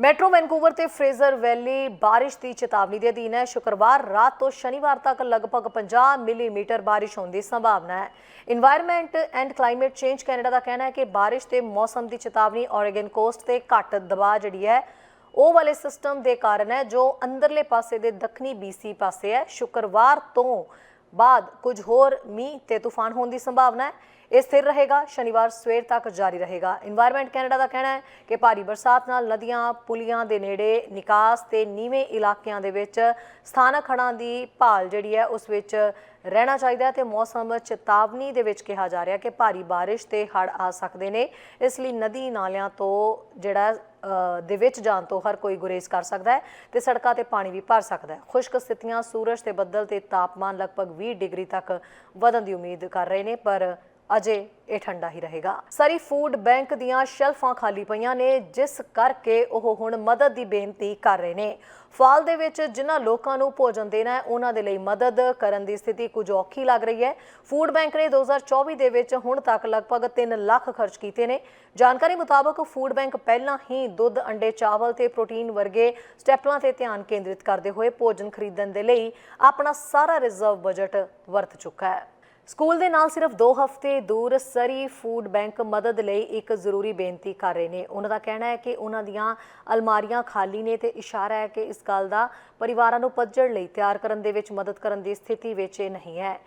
Metro Vancouver ਤੇ Fraser Valley ਬਾਰਿਸ਼ ਦੀ ਚੇਤਾਵਨੀ ਦੇ ਅਧੀਨ ਹੈ। ਸ਼ੁੱਕਰਵਾਰ ਰਾਤ ਤੋਂ ਸ਼ਨੀਵਾਰ ਤੱਕ ਲਗਭਗ 50 ਮਿਲੀਮੀਟਰ ਬਾਰਿਸ਼ ਹੋਣ ਦੀ ਸੰਭਾਵਨਾ ਹੈ। Environment and climate change Canada ਦਾ ਕਹਿਣਾ ਹੈ ਕਿ ਬਾਰਿਸ਼ ਤੇ ਮੌਸਮ ਦੀ ਚੇਤਾਵਨੀ ਔਰੇਗਨ ਕੋਸਟ ਤੇ ਘੱਟ ਦਬਾਅ ਜਿਹੜੀ ਹੈ, ਉਹ ਵਾਲੇ ਸਿਸਟਮ ਦੇ ਕਾਰਨ ਹੈ, ਜੋ ਅੰਦਰਲੇ ਪਾਸੇ ਦੇ ਦੱਖਣੀ BC ਪਾਸੇ ਹੈ। ਸ਼ੁੱਕਰਵਾਰ ਤੋਂ ਬਾਅਦ ਕੁਝ ਹੋਰ ਮੀਂਹ ਤੇ ਤੂਫਾਨ ਹੋਣ ਦੀ ਸੰਭਾਵਨਾ ਹੈ। ਇਹ ਸਥਿਰ ਰਹੇਗਾ। ਸ਼ਨੀਵਾਰ ਸਵੇਰ ਤੱਕ ਜਾਰੀ ਰਹੇਗਾ। এনवायरमेंट ਕੈਨੇਡਾ ਦਾ ਕਹਿਣਾ ਹੈ ਕਿ ਭਾਰੀ ਬਰਸਾਤ ਨਾਲ ਨਦੀਆਂ, ਪੁਲੀਆਂ ਦੇ ਨੇੜੇ ਨਿਕਾਸ ਤੇ ਨੀਵੇਂ ਇਲਾਕਿਆਂ ਦੇ ਵਿੱਚ ਸਥਾਨਕ ਹੜਾਂ ਦੀ ਭਾਲ ਜਿਹੜੀ ਹੈ, ਉਸ ਵਿੱਚ ਰਹਿਣਾ ਚਾਹੀਦਾ ਤੇ ਮੌਸਮ ਚੇਤਾਵਨੀ ਦੇ ਵਿੱਚ ਕਿਹਾ ਜਾ ਰਿਹਾ ਕਿ ਭਾਰੀ بارش ਤੇ ਹੜ ਆ ਸਕਦੇ ਨੇ। ਇਸ ਲਈ ਨਦੀ ਨਾਲਿਆਂ ਤੋਂ ਜਿਹੜਾ ਦੇ ਵਿੱਚ ਜਾਣ ਤੋਂ ਹਰ ਕੋਈ ਗੁਰੇਜ਼ ਕਰ ਸਕਦਾ ਹੈ ਤੇ ਸੜਕਾਂ ਤੇ ਪਾਣੀ ਵੀ ਭਰ ਸਕਦਾ ਹੈ। ਖੁਸ਼ਕ ਸਥਿਤੀਆਂ ਸੂਰਜ ਤੇ ਬੱਦਲ ਤੇ ਤਾਪਮਾਨ ਲਗਭਗ 20 ਡਿਗਰੀ ਤੱਕ ਵਧਣ ਦੀ ਉਮੀਦ ਕਰ ਰਹੇ ਨੇ, ਪਰ ਅਜੇ ਇਹ ਠੰਡਾ ਹੀ ਰਹੇਗਾ। ਸਾਰੀ ਫੂਡ ਬੈਂਕ ਦੀਆਂ ਸ਼ੈਲਫਾਂ ਖਾਲੀ ਪਈਆਂ ਨੇ, ਜਿਸ ਕਰਕੇ ਉਹ ਹੁਣ ਮਦਦ ਦੀ ਬੇਨਤੀ ਕਰ ਰਹੇ ਨੇ। ਫਾਲ ਦੇ ਵਿੱਚ ਜਿਨ੍ਹਾਂ ਲੋਕਾਂ ਨੂੰ ਭੋਜਨ ਦੇਣਾ ਹੈ, ਉਹਨਾਂ ਦੇ ਲਈ ਮਦਦ ਕਰਨ ਦੀ ਸਥਿਤੀ ਕੁਝ ਔਖੀ ਲੱਗ ਰਹੀ ਹੈ। ਫੂਡ ਬੈਂਕ ਨੇ 2024 ਦੇ ਵਿੱਚ ਹੁਣ ਤੱਕ ਲਗਭਗ 3 ਲੱਖ ਖਰਚ ਕੀਤੇ ਨੇ। ਜਾਣਕਾਰੀ ਮੁਤਾਬਕ ਫੂਡ ਬੈਂਕ ਪਹਿਲਾਂ ਹੀ ਦੁੱਧ, ਅੰਡੇ, ਚਾਵਲ ਤੇ ਪ੍ਰੋਟੀਨ ਵਰਗੇ ਸਟੈਪਲਾਂ ਤੇ ਧਿਆਨ ਕੇਂਦਰਿਤ ਕਰਦੇ ਹੋਏ ਭੋਜਨ ਖਰੀਦਣ ਦੇ ਲਈ ਆਪਣਾ ਸਾਰਾ ਰਿਜ਼ਰਵ ਬਜਟ ਵਰਤ ਚੁੱਕਾ ਹੈ। ਸਕੂਲ ਦੇ ਨਾਲ ਸਿਰਫ 2 ਹਫ਼ਤੇ ਦੂਰ ਸਰੀ ਫੂਡ ਬੈਂਕ ਮਦਦ ਲਈ ਇੱਕ ਜ਼ਰੂਰੀ ਬੇਨਤੀ ਕਰ ਰਹੇ ਨੇ। ਉਹਨਾਂ ਦਾ ਕਹਿਣਾ ਹੈ ਕਿ ਉਹਨਾਂ ਦੀਆਂ ਅਲਮਾਰੀਆਂ ਖਾਲੀ ਨੇ ਤੇ ਇਸ਼ਾਰਾ ਹੈ ਕਿ ਇਸ ਗੱਲ ਦਾ ਪਰਿਵਾਰਾਂ ਨੂੰ ਪੱਜੜ ਲਈ ਤਿਆਰ ਕਰਨ ਦੇ ਵਿੱਚ, ਮਦਦ ਕਰਨ ਦੀ ਸਥਿਤੀ ਵਿੱਚ ਇਹ ਨਹੀਂ ਹੈ।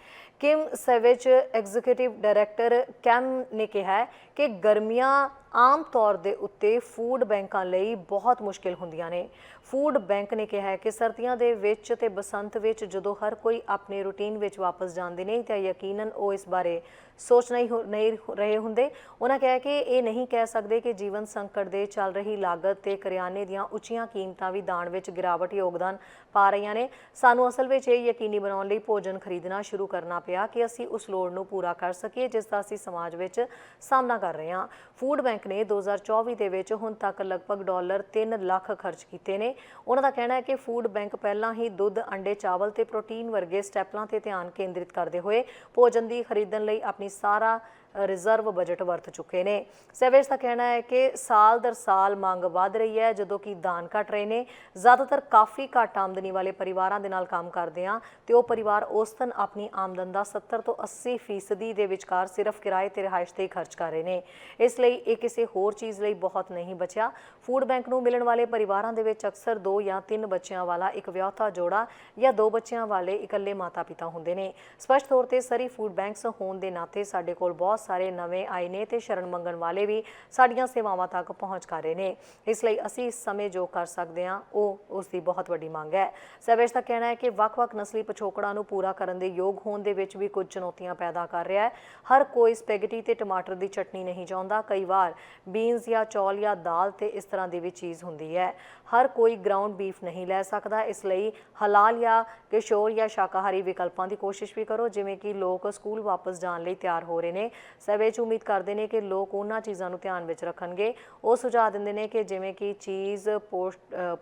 ਕਿਮ ਸੈਵੇਜ ਐਗਜ਼ੀਕਿਊਟਿਵ ਡਾਇਰੈਕਟਰ ਕੈਮ ਨੇ ਕਿਹਾ ਹੈ ਕਿ ਗਰਮੀਆਂ ਆਮ ਤੌਰ ਦੇ ਉੱਤੇ ਫੂਡ ਬੈਂਕਾਂ ਲਈ ਬਹੁਤ ਮੁਸ਼ਕਿਲ ਹੁੰਦੀਆਂ ਨੇ। ਫੂਡ ਬੈਂਕ ਨੇ ਕਿਹਾ ਹੈ ਕਿ ਸਰਦੀਆਂ ਦੇ ਵਿੱਚ ਤੇ ਬਸੰਤ ਵਿੱਚ ਜਦੋਂ ਹਰ ਕੋਈ ਆਪਣੇ ਰੂਟੀਨ ਵਿੱਚ ਵਾਪਸ ਜਾਂਦੇ ਨੇ ਤਾਂ ਯਕੀਨਨ ਉਹ ਇਸ ਬਾਰੇ ਸੋਚ ਨਹੀਂ ਹੋ- ਨਹੀਂ ਰਹੇ ਹੁੰਦੇ। ਉਹਨਾਂ ਕਿਹਾ ਕਿ ਇਹ ਨਹੀਂ ਕਹਿ ਸਕਦੇ ਕਿ ਜੀਵਨ ਸੰਕਟ ਦੇ ਚੱਲ ਰਹੀ ਲਾਗਤ ਤੇ ਕਰਿਆਨੇ ਦੀਆਂ ਉੱਚੀਆਂ ਕੀਮਤਾਂ ਵੀ ਦਾਣ ਵਿੱਚ ਗਿਰਾਵਟ ਯੋਗਦਾਨ ਪਾ ਰਹੀਆਂ ਨੇ। ਸਾਨੂੰ ਅਸਲ ਵਿੱਚ ਇਹ ਯਕੀਨੀ ਬਣਾਉਣ ਲਈ ਭੋਜਨ ਖਰੀਦਣਾ ਸ਼ੁਰੂ ਕਰਨਾ ਪਿਆ ਕਿ ਅਸੀਂ ਉਸ ਲੋੜ ਨੂੰ ਪੂਰਾ ਕਰ ਸਕੀਏ, ਜਿਸ ਦਾ ਅਸੀਂ ਸਮਾਜ ਵਿੱਚ ਸਾਹਮਣਾ ਕਰ ਰਹੇ ਹਾਂ। ਫੂਡ ਬੈਂਕ ਨੇ 2024 ਦੇ ਵਿੱਚ ਹੁਣ ਤੱਕ ਲਗਭਗ ਡਾਲਰ 3 ਲੱਖ ਖਰਚ ਕੀਤੇ ਨੇ। ਉਹਨਾਂ ਦਾ ਕਹਿਣਾ ਹੈ ਕਿ ਫੂਡ ਬੈਂਕ ਪਹਿਲਾਂ ਹੀ ਦੁੱਧ, ਅੰਡੇ, ਚਾਵਲ ਤੇ ਪ੍ਰੋਟੀਨ ਵਰਗੇ ਸਟੈਪਲਾਂ ਤੇ ਧਿਆਨ ਕੇਂਦਰਿਤ ਕਰਦੇ ਹੋਏ ਭੋਜਨ ਦੀ ਖਰੀਦਣ ਲਈ ਆਪਣੀ ਸਾਰਾ ਰਿਜ਼ਰਵ ਬਜਟ ਵਰਤ ਚੁੱਕੇ ਨੇ। ਸੈਵੇਜ ਦਾ ਕਹਿਣਾ ਹੈ ਕਿ ਸਾਲ ਦਰ ਸਾਲ ਮੰਗ ਵਧ ਰਹੀ ਹੈ, ਜਦੋਂ ਕਿ ਦਾਨ ਘਟ ਰਹੇ ਨੇ। ਜ਼ਿਆਦਾਤਰ ਕਾਫੀ ਘੱਟ ਆਮਦਨੀ ਵਾਲੇ ਪਰਿਵਾਰਾਂ ਦੇ ਨਾਲ ਕੰਮ ਕਰਦੇ ਆ ਤੇ ਉਹ ਪਰਿਵਾਰ ਔਸਤਨ ਆਪਣੀ ਆਮਦਨ ਦਾ 70 ਤੋਂ 80 ਫੀਸਦੀ ਦੇ ਵਿਚਕਾਰ ਸਿਰਫ ਕਿਰਾਏ ਤੇ ਰਿਹਾਇਸ਼ ਤੇ ਹੀ ਖਰਚ ਕਰ ਰਹੇ ਨੇ। ਇਸ ਲਈ ਇਹ ਕਿਸੇ ਹੋਰ ਚੀਜ਼ ਲਈ ਬਹੁਤ ਨਹੀਂ ਬਚਿਆ। ਫੂਡ ਬੈਂਕ ਨੂੰ ਮਿਲਣ ਵਾਲੇ ਪਰਿਵਾਰਾਂ ਦੇ ਵਿੱਚ ਅਕਸਰ ਦੋ ਜਾਂ ਤਿੰਨ ਬੱਚਿਆਂ ਵਾਲਾ ਇੱਕ ਵਿਆਹਤਾ ਜੋੜਾ ਜਾਂ ਦੋ ਬੱਚਿਆਂ ਵਾਲੇ ਇਕੱਲੇ ਮਾਤਾ-ਪਿਤਾ ਹੁੰਦੇ ਨੇ। ਸਪਸ਼ਟ ਤੌਰ ਤੇ ਸਰੀ ਫੂਡ ਬੈਂਕਸ ਹੋਣ ਦੇ ਨਾਤੇ ਸਾਡੇ ਕੋਲ ਬਹੁਤ ਸਾਰੇ ਨਵੇਂ ਆਏ ਨੇ ਤੇ ਸ਼ਰਨ ਮੰਗਣ ਵਾਲੇ ਵੀ ਸਾਡੀਆਂ ਸੇਵਾਵਾਂ ਤੱਕ ਪਹੁੰਚ ਕਰ ਰਹੇ ਨੇ। ਇਸ ਲਈ ਅਸੀਂ ਇਸ ਸਮੇਂ ਜੋ ਕਰ ਸਕਦੇ ਹਾਂ, ਉਹ ਉਸ ਦੀ ਬਹੁਤ ਵੱਡੀ ਮੰਗ ਹੈ। ਸੈਵੇਜ ਦਾ ਕਹਿਣਾ ਹੈ ਕਿ ਵੱਖ-ਵੱਖ ਨਸਲੀ ਪਿਛੋਕੜਾਂ ਨੂੰ ਪੂਰਾ ਕਰਨ ਦੇ ਯੋਗ ਹੋਣ ਦੇ ਵਿੱਚ ਵੀ ਕੁਝ ਚੁਣੌਤੀਆਂ ਪੈਦਾ ਕਰ ਰਿਹਾ ਹੈ। ਹਰ ਕੋਈ ਸਪੈਗੇਟੀ ਤੇ ਟਮਾਟਰ ਦੀ ਚਟਨੀ ਨਹੀਂ ਚਾਹੁੰਦਾ। ਕਈ ਵਾਰ ਬੀਨਸ ਜਾਂ ਚੌਲ ਜਾਂ ਦਾਲ ਤੇ ਇਸ ਤਰ੍ਹਾਂ ਦੀ ਵੀ ਚੀਜ਼ ਹੁੰਦੀ ਹੈ। ਹਰ ਕੋਈ ਗਰਾਊਂਡ ਬੀਫ ਨਹੀਂ ਲੈ ਸਕਦਾ। ਇਸ ਲਈ ਹਲਾਲ ਜਾਂ ਕਿਸ਼ੋਰ ਜਾਂ ਸ਼ਾਕਾਹਾਰੀ ਵਿਕਲਪਾਂ ਦੀ ਕੋਸ਼ਿਸ਼ ਵੀ ਕਰੋ, ਜਿਵੇਂ ਕਿ ਲੋਕ ਸਕੂਲ ਵਾਪਸ ਜਾਣ ਲਈ ਤਿਆਰ ਹੋ ਰਹੇ ਨੇ। ਸਵੇਜ ਉਮੀਦ ਕਰਦੇ ਨੇ ਕਿ ਲੋਕ ਉਹਨਾਂ ਚੀਜ਼ਾਂ ਨੂੰ ਧਿਆਨ ਵਿੱਚ ਰੱਖਣਗੇ। ਉਹ ਸੁਝਾਅ ਦਿੰਦੇ ਨੇ ਕਿ ਜਿਵੇਂ ਕਿ cheese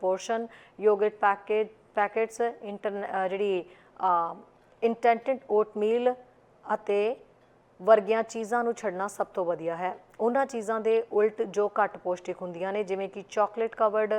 portion yogurt packet packets inter ਅ, ਜਿਹੜੀ ਇੰਟੈਂਟਡ ਓਟਮੀਲ ਅਤੇ ਵਰਗੀਆਂ ਚੀਜ਼ਾਂ ਨੂੰ ਛੱਡਣਾ ਸਭ ਤੋਂ ਵਧੀਆ ਹੈ। ਉਹਨਾਂ ਚੀਜ਼ਾਂ ਦੇ ਉਲਟ ਜੋ ਘੱਟ ਪੌਸ਼ਟਿਕ ਹੁੰਦੀਆਂ ਨੇ ਜਿਵੇਂ ਕਿ ਚਾਕਲੇਟ ਕਵਰਡ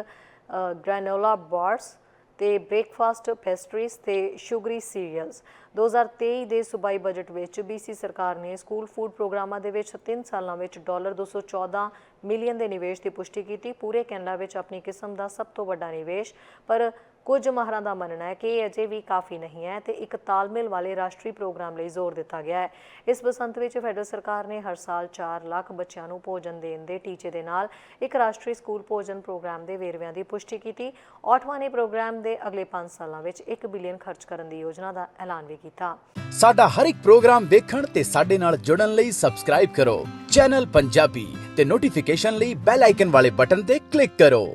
ਗ੍ਰੈਨੋਲਾ ਬਾਰਸ ਤੇ ਬ੍ਰੇਕਫਾਸਟ ਪੈਸਟਰੀਜ਼ ਤੇ ਸ਼ੂਗਰੀ ਸੀਰੀਅਲਸ 2023 ਦੇ ਸੂਬਾਈ ਬਜਟ ਵਿੱਚ BC ਸਰਕਾਰ ਨੇ ਸਕੂਲ ਫੂਡ ਪ੍ਰੋਗਰਾਮਾਂ ਦੇ ਵਿੱਚ 3 ਸਾਲਾਂ ਵਿੱਚ ਡਾਲਰ 214 ਮਿਲੀਅਨ ਦੇ ਨਿਵੇਸ਼ ਦੀ ਪੁਸ਼ਟੀ ਕੀਤੀ। ਪੂਰੇ ਕੈਨੇਡਾ ਵਿੱਚ ਆਪਣੀ ਕਿਸਮ ਦਾ ਸਭ ਤੋਂ ਵੱਡਾ ਨਿਵੇਸ਼। ਪਰ ਕੁਝ ਮਾਹਰਾਂ ਦਾ ਮੰਨਣਾ ਹੈ ਕਿ ਇਹ ਅਜੇ ਵੀ ਕਾਫੀ ਨਹੀਂ ਹੈ ਤੇ ਇੱਕ ਤਾਲਮੇਲ ਵਾਲੇ ਰਾਸ਼ਟਰੀ ਪ੍ਰੋਗਰਾਮ ਲਈ ਜ਼ੋਰ ਦਿੱਤਾ ਗਿਆ ਹੈ। ਇਸ ਬਸੰਤ ਵਿੱਚ ਫੈਡਰਲ ਸਰਕਾਰ ਨੇ ਹਰ ਸਾਲ 4 ਲੱਖ ਬੱਚਿਆਂ ਨੂੰ ਭੋਜਨ ਦੇਣ ਦੇ ਟੀਚੇ ਦੇ ਨਾਲ ਇੱਕ ਰਾਸ਼ਟਰੀ ਸਕੂਲ ਭੋਜਨ ਪ੍ਰੋਗਰਾਮ ਦੇ ਵੇਰਵਿਆਂ ਦੀ ਪੁਸ਼ਟੀ ਕੀਤੀ। ਆਟਵਾ ਨੇ ਪ੍ਰੋਗਰਾਮ ਦੇ ਅਗਲੇ 5 ਸਾਲਾਂ ਵਿੱਚ 1 ਬਿਲੀਅਨ ਖਰਚ ਕਰਨ ਦੀ ਯੋਜਨਾ ਦਾ ਐਲਾਨ ਵੀ ਕੀਤਾ। ਸਾਡਾ ਹਰ ਇੱਕ ਪ੍ਰੋਗਰਾਮ ਦੇਖਣ ਤੇ ਸਾਡੇ ਨਾਲ ਜੁੜਨ ਲਈ ਸਬਸਕ੍ਰਾਈਬ ਕਰੋ। ਚੈਨਲ ਪੰਜਾਬੀ ਤੇ ਨੋਟੀਫਿਕੇਸ਼ਨ ਲਈ ਬੈਲ ਆਈਕਨ ਵਾਲੇ ਬਟਨ ਤੇ ਕਲਿੱਕ ਕਰੋ।